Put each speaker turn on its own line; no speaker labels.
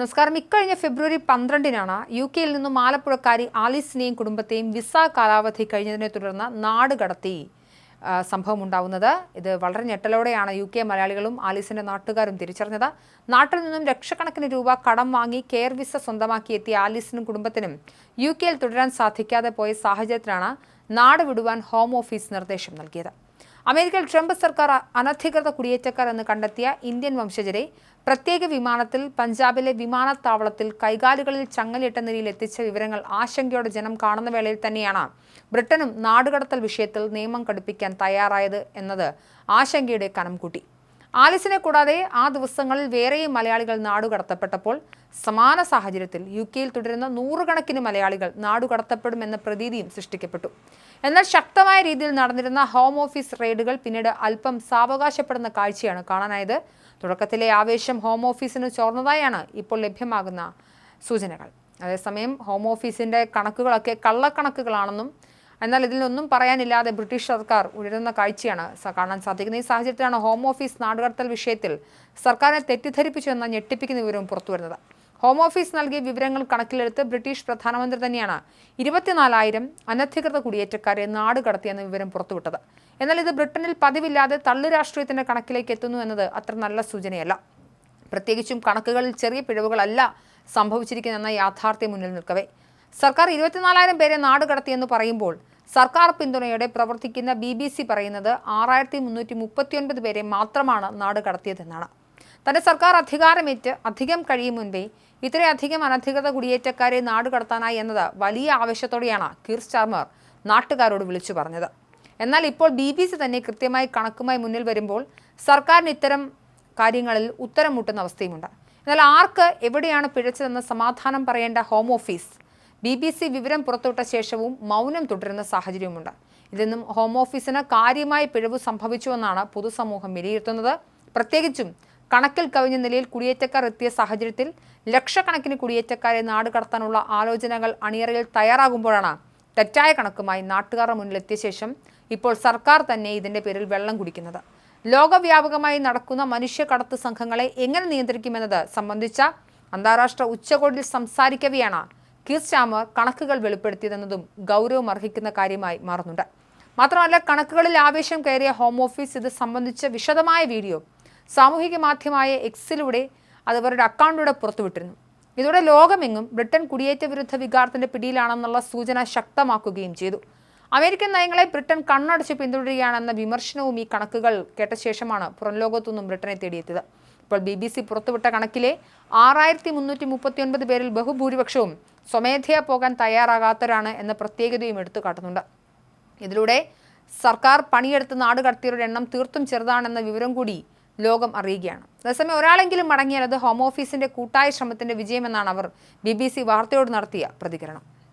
നമസ്കാരം. ഇക്കഴിഞ്ഞ ഫെബ്രുവരി പന്ത്രണ്ടിനാണ് യു കെയിൽ നിന്നും ആലപ്പുഴക്കാരി ആലീസിനെയും കുടുംബത്തെയും വിസ കാലാവധി കഴിഞ്ഞതിനെ തുടർന്ന് നാട് കടത്തി സംഭവം ഉണ്ടാവുന്നത്. ഇത് വളരെ ഞെട്ടലോടെയാണ് യു കെ മലയാളികളും ആലീസിന്റെ നാട്ടുകാരും തിരിച്ചറിഞ്ഞത്. നാട്ടിൽ നിന്നും ലക്ഷക്കണക്കിന് രൂപ കടം വാങ്ങി കെയർ വിസ സ്വന്തമാക്കി എത്തിയ ആലീസിനും കുടുംബത്തിനും യു കെയിൽ തുടരാൻ സാധിക്കാതെ പോയ സാഹചര്യത്തിലാണ് നാട് വിടുവാൻ ഹോം ഓഫീസ് നിർദ്ദേശം നൽകിയത്. അമേരിക്കയിൽ ട്രംപ് സർക്കാർ അനധികൃത കുടിയേറ്റക്കാർ എന്ന് കണ്ടെത്തിയ ഇന്ത്യൻ വംശജരെ പ്രത്യേക വിമാനത്തിൽ പഞ്ചാബിലെ വിമാനത്താവളത്തിൽ കൈകാലുകളിൽ ചങ്ങലിട്ട നിലയിൽ എത്തിച്ച വിവരങ്ങൾ ആശങ്കയോടെ ജനം കാണുന്ന വേളയിൽ തന്നെയാണ് ബ്രിട്ടനും നാടുകടത്തൽ വിഷയത്തിൽ നിയമം കടുപ്പിക്കാൻ തയ്യാറായത് എന്നത് ആശങ്കയുടെ കനം കൂട്ടി. ആലിസിനെ കൂടാതെ ആ ദിവസങ്ങളിൽ വേറെയും മലയാളികൾ നാടുകടത്തപ്പെട്ടപ്പോൾ സമാന സാഹചര്യത്തിൽ യു കെയിൽ തുടരുന്ന നൂറുകണക്കിന് മലയാളികൾ നാടുകടത്തപ്പെടുമെന്ന പ്രതീതിയും സൃഷ്ടിക്കപ്പെട്ടു. എന്നാൽ ശക്തമായ രീതിയിൽ നടന്നിരുന്ന ഹോം ഓഫീസ് റെയ്ഡുകൾ പിന്നീട് അല്പം സാവകാശപ്പെടുന്ന കാഴ്ചയാണ് കാണാനായത്. തുടക്കത്തിലെ ആവേശം ഹോം ഓഫീസിന് ചോർന്നതായാണ് ഇപ്പോൾ ലഭ്യമാകുന്ന സൂചനകൾ. അതേസമയം ഹോം ഓഫീസിന്റെ കണക്കുകളൊക്കെ കള്ളക്കണക്കുകളാണെന്നും എന്നാൽ ഇതിലൊന്നും പറയാനില്ലാതെ ബ്രിട്ടീഷ് സർക്കാർ ഉയരുന്ന കാഴ്ചയാണ് കാണാൻ സാധിക്കുന്നത്. ഈ സാഹചര്യത്തിലാണ് ഹോം ഓഫീസ് നാടുകടത്തൽ വിഷയത്തിൽ സർക്കാരിനെ തെറ്റിദ്ധരിപ്പിച്ചുവെന്ന ഞെട്ടിപ്പിക്കുന്ന വിവരവും പുറത്തുവരുന്നത്. ഹോം ഓഫീസ് നൽകിയ വിവരങ്ങൾ കണക്കിലെടുത്ത് ബ്രിട്ടീഷ് പ്രധാനമന്ത്രി തന്നെയാണ് ഇരുപത്തിനാലായിരം അനധികൃത കുടിയേറ്റക്കാരെ നാട് കടത്തിയെന്ന വിവരം പുറത്തുവിട്ടത്. എന്നാൽ ഇത് ബ്രിട്ടനിൽ പതിവില്ലാതെ തള്ളു രാഷ്ട്രീയത്തിന്റെ കണക്കിലേക്ക് എത്തുന്നു എന്നത് അത്ര നല്ല സൂചനയല്ല. പ്രത്യേകിച്ചും കണക്കുകളിൽ ചെറിയ പിഴവുകളല്ല സംഭവിച്ചിരിക്കുന്നതെന്ന യാഥാർത്ഥ്യം മുന്നിൽ നിൽക്കവേ. സർക്കാർ ഇരുപത്തിനാലായിരം പേരെ നാട് കടത്തിയെന്ന് പറയുമ്പോൾ സർക്കാർ പിന്തുണയോടെ പ്രവർത്തിക്കുന്ന ബി ബി സി പറയുന്നത് ആറായിരത്തി മുന്നൂറ്റി മുപ്പത്തിയൊൻപത് പേരെ മാത്രമാണ് നാട് കടത്തിയതെന്നാണ്. തന്റെ സർക്കാർ അധികാരമേറ്റ് അധികം കഴിയും മുൻപേ ഇത്രയധികം അനധികൃത കുടിയേറ്റക്കാരെ നാട് കടത്താനായി എന്നത് വലിയ ആവശ്യത്തോടെയാണ് കീർ സ്റ്റാർമർ നാട്ടുകാരോട് വിളിച്ചു പറഞ്ഞത്. എന്നാൽ ഇപ്പോൾ ബി ബി സി തന്നെ കൃത്യമായി കണക്കുമായി മുന്നിൽ വരുമ്പോൾ സർക്കാരിന് ഇത്തരം കാര്യങ്ങളിൽ ഉത്തരം മുട്ടുന്ന അവസ്ഥയുമുണ്ട്. എന്നാൽ ആർക്ക് എവിടെയാണ് പിഴച്ചതെന്ന് സമാധാനം പറയേണ്ട home office B B C വിവരം പുറത്തുവിട്ട ശേഷവും മൗനം തുടരുന്ന സാഹചര്യവുമുണ്ട്. ഇതെന്നും ഹോം ഓഫീസിന് കാര്യമായ പിഴവ് സംഭവിച്ചുവെന്നാണ് പൊതുസമൂഹം വിലയിരുത്തുന്നത്. പ്രത്യേകിച്ചും കണക്കിൽ കവിഞ്ഞ നിലയിൽ കുടിയേറ്റക്കാർ എത്തിയ സാഹചര്യത്തിൽ ലക്ഷക്കണക്കിന് കുടിയേറ്റക്കാരെ നാട് കടത്താനുള്ള ആലോചനകൾ അണിയറയിൽ തയ്യാറാകുമ്പോഴാണ് തെറ്റായ കണക്കുമായി നാട്ടുകാരുടെ മുന്നിലെത്തിയ ശേഷം ഇപ്പോൾ സർക്കാർ തന്നെ ഇതിന്റെ പേരിൽ വെള്ളം കുടിക്കുന്നത്. ലോകവ്യാപകമായി നടക്കുന്ന മനുഷ്യക്കടത്ത് സംഘങ്ങളെ എങ്ങനെ നിയന്ത്രിക്കുമെന്നത് സംബന്ധിച്ച അന്താരാഷ്ട്ര ഉച്ചകോടിയിൽ സംസാരിക്കവെയാണ് കീർ കണക്കുകൾ വെളിപ്പെടുത്തിയതെന്നതും ഗൗരവം അർഹിക്കുന്ന കാര്യമായി മാറുന്നുണ്ട്. മാത്രമല്ല കണക്കുകളിൽ ആവേശം കയറിയ ഹോം ഓഫീസ് ഇത് സംബന്ധിച്ച വിശദമായ വീഡിയോ സാമൂഹിക മാധ്യമമായ എക്സിലൂടെ അത് അവരുടെ അക്കൗണ്ടിലൂടെ പുറത്തുവിട്ടിരുന്നു. ഇതോടെ ലോകമെങ്ങും ബ്രിട്ടൻ കുടിയേറ്റ വിരുദ്ധ വികാരത്തിന്റെ പിടിയിലാണെന്നുള്ള സൂചന ശക്തമാക്കുകയും ചെയ്തു. അമേരിക്കൻ നയങ്ങളെ ബ്രിട്ടൻ കണ്ണടച്ച് പിന്തുടരുകയാണെന്ന വിമർശനവും ഈ കണക്കുകൾ കേട്ട ശേഷമാണ് പുറം ലോകത്തുനിന്നും ബ്രിട്ടനെ തേടിയെത്തിയത്. ഇപ്പോൾ ബി ബി സി പുറത്തുവിട്ട കണക്കിലെ ആറായിരത്തി മുന്നൂറ്റി മുപ്പത്തിയൊൻപത് പേരിൽ ബഹുഭൂരിപക്ഷവും സ്വമേധയാ പോകാൻ തയ്യാറാകാത്തവരാണ് എന്ന പ്രത്യേകതയും എടുത്തു കാട്ടുന്നുണ്ട് ഇതിലൂടെ സർക്കാർ പണിയെടുത്ത് നാട് കടത്തിയവരുടെ എണ്ണം തീർത്തും ചെറുതാണെന്ന വിവരം കൂടി ലോകം അറിയുകയാണ്. അതേസമയം ഒരാളെങ്കിലും മടങ്ങിയാൽ അത് ഹോം ഓഫീസിന്റെ കൂട്ടായ ശ്രമത്തിന്റെ വിജയമെന്നാണ് അവർ ബി ബി സി വാർത്തയോട് നടത്തിയ പ്രതികരണം.